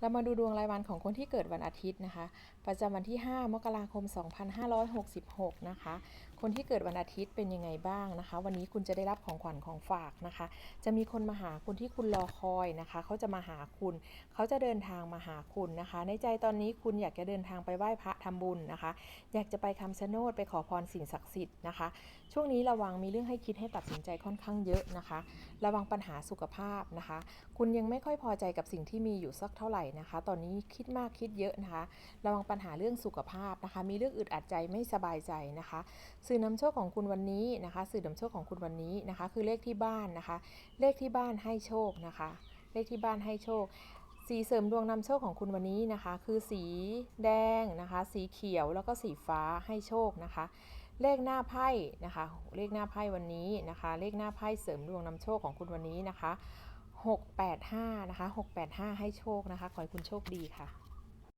เรามาดูดวงรายวันของคนที่เกิดวันอาทิตย์นะคะ ประจำวันที่ 5 มกราคม 2566 นะคะ คนที่เกิดวันอาทิตย์เป็นยังไงบ้างนะคะ วันนี้คุณจะได้รับของขวัญของฝากนะคะ จะมีคนมาหาคุณที่คุณรอคอยนะคะ เขาจะมาหาคุณ เขาจะเดินทางมาหาคุณนะคะ ในใจตอนนี้คุณอยากจะเดินทางไปไหว้พระทำบุญนะคะ อยากจะไปคำชะโนดไปขอพรสิ่งศักดิ์สิทธิ์นะคะ ช่วงนี้ระวังมีเรื่องให้คิดให้ตัดสินใจค่อนข้างเยอะนะคะ ระวังปัญหาสุขภาพนะคะ คุณยังไม่ค่อยพอใจกับสิ่งที่มีอยู่สักเท่าไหร่นะคะ ตอนนี้คิดมากคิดเยอะนะคะ ระวังปัญหาเรื่องสุขภาพนะคะ มีเรื่องอึดอัดใจไม่สบายใจนะคะ สื่อนำโชคของคุณวันนี้นะคะ สื่อนำโชคของคุณวันนี้นะคะ คือเลขที่บ้านนะคะ เลขที่บ้านให้โชคนะคะ เลขที่บ้านให้โชค สีเสริมดวงนำโชคของคุณวันนี้นะคะ คือสีแดงนะคะ สีเขียวแล้วก็สีฟ้าให้โชคนะคะเลขหน้าไพ่นะคะ เลขหน้าไพ่วันนี้นะคะ เลขหน้าไพ่เสริมดวงนำโชคของคุณวันนี้นะคะ 685 นะคะ 685 ให้โชคนะคะ ขอให้คุณโชคดีค่ะ